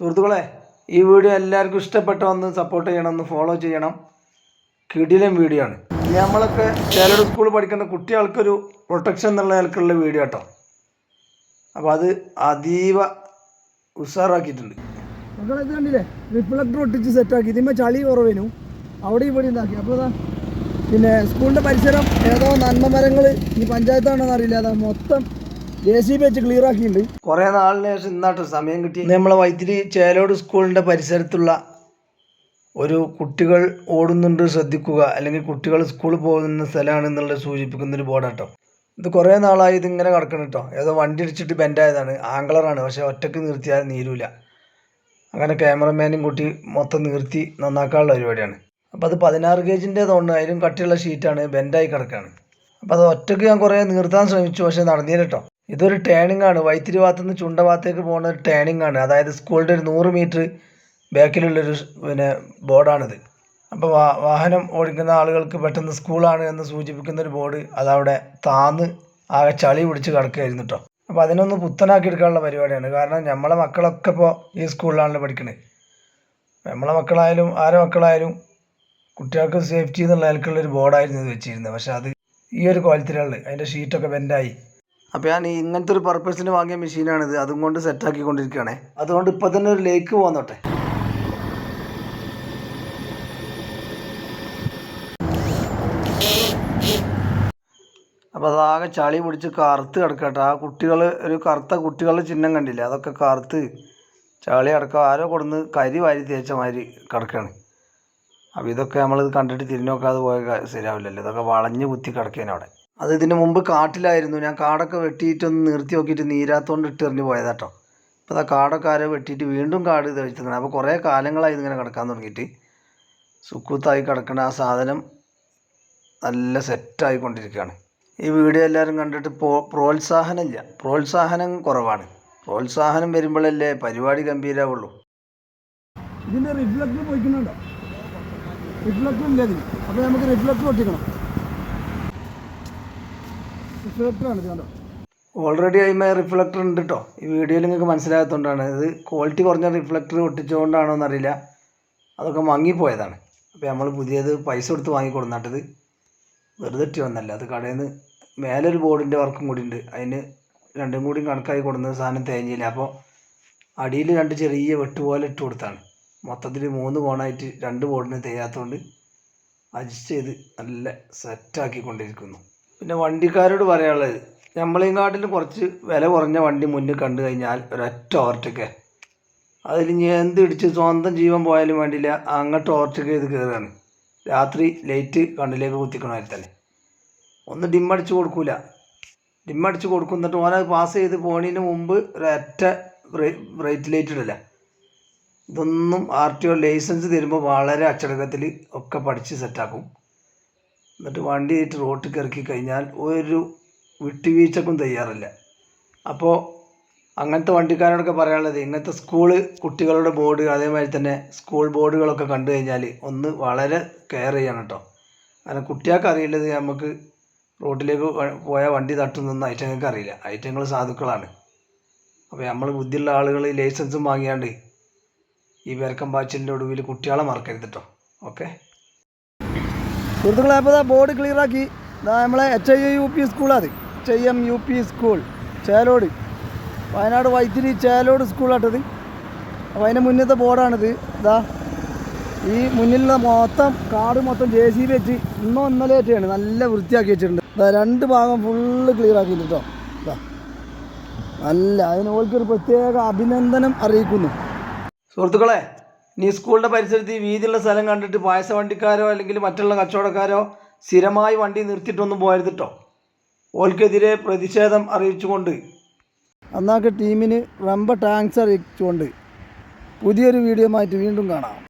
സുഹൃത്തുക്കളെ ഈ വീഡിയോ എല്ലാവർക്കും ഇഷ്ടപ്പെട്ട ഒന്ന് സപ്പോർട്ട് ചെയ്യണം ഒന്ന് ഫോളോ ചെയ്യണം. കിടിലൻ വീഡിയോ ആണ്. നമ്മളൊക്കെ ചിലരുടെ സ്കൂളിൽ പഠിക്കുന്ന കുട്ടികൾക്കൊരു പ്രൊട്ടക്ഷൻ എന്നുള്ള നിലക്കുള്ള വീഡിയോ കേട്ടോ അപ്പോൾ അത് അതീവ ഉഷാറാക്കിയിട്ടുണ്ട് കണ്ടില്ലേ? റിഫ്ലക്ടർ ഒട്ടിച്ച് സെറ്റാക്കി ഇതിന്മേൽ ചളി കുറവേനു. അവിടെ ഇവിടെ ഉണ്ടാക്കി. അപ്പോൾ അതാ പിന്നെ സ്കൂളിന്റെ പരിസരം ഏതോ നന്മ മരങ്ങൾ ഈ പഞ്ചായത്താണോ അറിയില്ല. അതാ മൊത്തം ജെ സി ബി വെച്ച് ക്ലിയർ ആക്കിയിട്ടുണ്ട്. കുറേ നാളിന് ശേഷം ഇന്നാട്ടോ സമയം കിട്ടി നമ്മളെ വൈത്തിരി ചേലോട് സ്കൂളിന്റെ പരിസരത്തുള്ള ഒരു കുട്ടികൾ ഓടുന്നുണ്ട് ശ്രദ്ധിക്കുക. അല്ലെങ്കിൽ കുട്ടികൾ സ്കൂളിൽ പോകുന്ന സ്ഥലമാണ് എന്നുള്ളത് സൂചിപ്പിക്കുന്ന ഒരു ബോർഡാട്ടോ. ഇത് കുറേ നാളായി ഇതിങ്ങനെ കിടക്കണം കേട്ടോ ഏതോ വണ്ടി ഇടിച്ചിട്ട് ബെൻഡായതാണ്. ആംഗ്ലറാണ് പക്ഷേ ഒറ്റയ്ക്ക് നിർത്തിയാൽ നീരൂല. അങ്ങനെ ക്യാമറമാനും കൂട്ടി മൊത്തം നിർത്തി നന്നാക്കാനുള്ള പരിപാടിയാണ്. അപ്പോൾ അത് പതിനാറ് കേജിന്റേതുകൊണ്ട് അതിലും കട്ടിയുള്ള ഷീറ്റാണ് ബെൻഡായി കിടക്കുകയാണ് അപ്പോൾ അത് ഒറ്റയ്ക്ക് ഞാൻ കുറേ നിർത്താൻ ശ്രമിച്ചു. പക്ഷേ നടന്നില്ല കേട്ടോ ഇതൊരു ടേണിംഗ് ആണ്. വൈത്തിരി ഭാഗത്തു നിന്ന് ചുണ്ട ഭാഗത്തേക്ക് പോകുന്ന ഒരു ടേണിംഗ് ആണ്. അതായത് സ്കൂളിന്റെ ഒരു നൂറ് മീറ്റർ ബാക്കിലുള്ളൊരു പിന്നെ ബോർഡാണിത് അപ്പോൾ വാഹനം ഓടിക്കുന്ന ആളുകൾക്ക് പെട്ടെന്ന് സ്കൂളാണ് എന്ന് സൂചിപ്പിക്കുന്ന ഒരു ബോർഡ് അതവിടെ താന്ന് ആകെ ചളി പിടിച്ച് കിടക്കുകയായിരുന്നു കേട്ടോ അപ്പോൾ അതിനൊന്ന് പുത്തനാക്കി എടുക്കാനുള്ള പരിപാടിയാണ്. കാരണം നമ്മളെ മക്കളൊക്കെ ഇപ്പോൾ ഈ സ്കൂളിലാണല്ലോ പഠിക്കുന്നത് നമ്മളെ മക്കളായാലും ആരെ മക്കളായാലും കുട്ടികൾക്ക് സേഫ്റ്റി എന്നുള്ള നിലക്കുള്ള ഒരു ബോർഡായിരുന്നു ഇത് വെച്ചിരുന്നത്. പക്ഷേ അത് ഈ ഒരു ക്വാളിറ്റിയിലുള്ളത് അതിന്റെ ഷീറ്റൊക്കെ ബെൻഡായി അപ്പോൾ ഞാൻ ഇങ്ങനത്തെ ഒരു പർപ്പസിന് വാങ്ങിയ മെഷീനാണിത് അതും കൊണ്ട് സെറ്റാക്കി കൊണ്ടിരിക്കുകയാണേ അതുകൊണ്ട് ഇപ്പോൾ തന്നെ ഒരു ലേക്ക് പോന്നോട്ടെ. അപ്പോൾ അതാകെ ചളി പിടിച്ച് കറുത്ത് കിടക്കട്ടെ. ആ കുട്ടികൾ ഒരു കറുത്ത കുട്ടികളുടെ ചിഹ്നം കണ്ടില്ലേ? അതൊക്കെ കറുത്ത് ചളി അടക്കം ആരോ കൊടുന്ന് കരി വാരി തേച്ച മാതിരി കിടക്കുകയാണ്. അപ്പോൾ ഇതൊക്കെ നമ്മളിത് കണ്ടിട്ട് തിരിഞ്ഞു നോക്കാതെ പോയ ശരിയാവില്ലല്ലോ. ഇതൊക്കെ വളഞ്ഞ് കുത്തി കിടക്കുകയാണ് അവിടെ അത് ഇതിന് മുമ്പ് കാട്ടിലായിരുന്നു. ഞാൻ കാടൊക്കെ വെട്ടിയിട്ടൊന്ന് നിർത്തി നോക്കിയിട്ട് നീരാത്തോണ്ട് ഇട്ടെറിഞ്ഞ് പോയതാട്ടോ. ഇപ്പോൾ അതാ കാടൊക്കെ ആരോ വെട്ടിയിട്ട് വീണ്ടും കാട് വെച്ചിരിക്കണം അപ്പോൾ കുറേ കാലങ്ങളായി ഇതിങ്ങനെ കിടക്കാൻ തുടങ്ങിയിട്ട്. സുക്കൂത്തായി കിടക്കണ ആ സാധനം നല്ല സെറ്റായിക്കൊണ്ടിരിക്കുകയാണ്. ഈ വീഡിയോ എല്ലാവരും കണ്ടിട്ട് പോ പ്രോത്സാഹനമില്ല. പ്രോത്സാഹനം കുറവാണ്. പ്രോത്സാഹനം വരുമ്പോഴല്ലേ പരിപാടി ഗംഭീരമാവുള്ളൂ ഇതിന്റെ റിഫ്ലക്ടർ പോയിക്കുന്നുണ്ടോ റിഫ്ലക്ടർ ഇല്ല അപ്പോൾ നമുക്ക് റിഫ്ലക്ടർ ഒട്ടിക്കണം ഓൾറെഡി അതിന്മേ റിഫ്ലക്ടർ ഉണ്ട് കേട്ടോ ഈ വീഡിയോയിൽ നിങ്ങൾക്ക് മനസ്സിലാകാത്തതുകൊണ്ടാണ് ഇത് ക്വാളിറ്റി കുറഞ്ഞ റിഫ്ലക്ടർ ഒട്ടിച്ചുകൊണ്ടാണോ എന്നറിയില്ല അതൊക്കെ മങ്ങിപ്പോയതാണ്. അപ്പോൾ നമ്മൾ പുതിയത് പൈസ കൊടുത്ത് വാങ്ങിക്കൊടുന്നിട്ടത് വെറുതെ വന്നല്ല. അത് കടയിൽ നിന്ന് മേലൊരു ബോർഡിന്റെ വർക്കും കൂടി ഉണ്ട്. അതിന് രണ്ടും കൂടി കണക്കായി കൊടുക്കുന്ന സാധനം തേഞ്ഞില്ല. അപ്പോൾ അടിയിൽ രണ്ട് ചെറിയ വെട്ടുപോലെ ഇട്ട് കൊടുത്താണ്. മൊത്തത്തിൽ മൂന്ന് കോണായിട്ട് രണ്ട് ബോർഡിന് തേയാത്തതുകൊണ്ട് അഡ്ജസ്റ്റ് ചെയ്ത് നല്ല സെറ്റാക്കി കൊണ്ടിരിക്കുന്നു പിന്നെ വണ്ടിക്കാരോട് പറയാനുള്ളത് നമ്മളെയും കുറച്ച് വില കുറഞ്ഞ വണ്ടി മുന്നിൽ കണ്ടു കഴിഞ്ഞാൽ ഒരൊറ്റ ഓവർട്ടേക്ക് അതിൽ ഞാൻ എന്ത് ഇടിച്ച് സ്വന്തം ജീവൻ പോയാലും വേണ്ടിയില്ല അങ്ങോട്ട് ഓവർട്ടേക്ക് ചെയ്ത് കയറുകയാണ്. രാത്രി ലൈറ്റ് കണ്ണിലേക്ക് കുത്തിക്കണമാതിരി തന്നെ. ഒന്ന് ഡിമ്മടിച്ച് കൊടുക്കൂല. ഡിമ്മടിച്ച് കൊടുക്കും എന്നിട്ട് ഓനത് പാസ് ചെയ്ത് പോണതിന് മുമ്പ് ഒരൊറ്റ ബ്രൈറ്റ് ലൈറ്റ് ഇടില്ല ഇതൊന്നും ആർ ടി ഒ ലൈസൻസ് തരുമ്പോൾ വളരെ അച്ചടക്കത്തിൽ ഒക്കെ പഠിച്ച് സെറ്റാക്കും എന്നിട്ട് വണ്ടി ആയിട്ട് റോട്ടിൽ ഇറക്കി കഴിഞ്ഞാൽ ഒരു വിട്ടുവീഴ്ചക്കും തയ്യാറല്ല. അപ്പോൾ അങ്ങനത്തെ വണ്ടിക്കാരോടൊക്കെ പറയാനുള്ളത് ഇങ്ങനത്തെ സ്കൂൾ കുട്ടികളുടെ ബോർഡ് അതേമാതിരി തന്നെ സ്കൂൾ ബോർഡുകളൊക്കെ കണ്ടു കഴിഞ്ഞാൽ ഒന്ന് വളരെ കെയർ ചെയ്യണം കേട്ടോ കാരണം കുട്ടികൾക്ക് അറിയില്ലത് നമുക്ക് റോഡിലേക്ക് പോയ വണ്ടി തട്ടുന്നൊന്നും ഐറ്റങ്ങൾക്ക് അറിയില്ല. ഐറ്റങ്ങൾ സാധുക്കളാണ്. അപ്പോൾ നമ്മൾ ബുദ്ധിയുള്ള ആളുകൾ ലൈസൻസും വാങ്ങിയാണ്ട് ഈ വേർക്കം പാച്ചിലിന്റെ ഒടുവിൽ കുട്ടികളെ മറക്കരുത് കേട്ടോ ഓക്കെ? സുഹൃത്തുക്കളെ അപ്പോൾ ബോർഡ് ക്ലിയർ ആക്കി. ഇതാ നമ്മളെ എച്ച് ഐ യു പി സ്കൂളാണ് H I M U P school Chelode. Wayanad Vythiri Chelode സ്കൂളാട്ടത് അപ്പോൾ അതിന്റെ മുന്നത്തെ ബോർഡാണിത് ഇതാ ഈ മുന്നിലുള്ള മൊത്തം കാട് മൊത്തം ജെ സി ബി വെച്ച് ഇന്നോ ഇന്നലെ ആയിട്ടാണ് നല്ല വൃത്തിയാക്കി വെച്ചിട്ടുണ്ട്. ഇതാ രണ്ട് ഭാഗം ഫുള്ള് ക്ലിയർ ആക്കിയിട്ടുണ്ട് കേട്ടോ ഇതാ നല്ല അതിന് ഓൾക്കൊരു പ്രത്യേക അഭിനന്ദനം അറിയിക്കുന്നു. സുഹൃത്തുക്കളെ നീ സ്കൂളിന്റെ പരിസരത്ത് ഈ വീതിയുള്ള സ്ഥലം കണ്ടിട്ട് പായസ വണ്ടിക്കാരോ അല്ലെങ്കിൽ മറ്റുള്ള കച്ചവടക്കാരോ സ്ഥിരമായി വണ്ടി നിർത്തിയിട്ടൊന്നും പോയരുത് കേട്ടോ ഓൽക്കെതിരെ പ്രതിഷേധം അറിയിച്ചുകൊണ്ട്. അന്നാക്ക് ടീമിന് റംബ ടാങ്ക്സ് അറിയിച്ചുകൊണ്ട്. പുതിയൊരു വീഡിയോ വീണ്ടും കാണാം.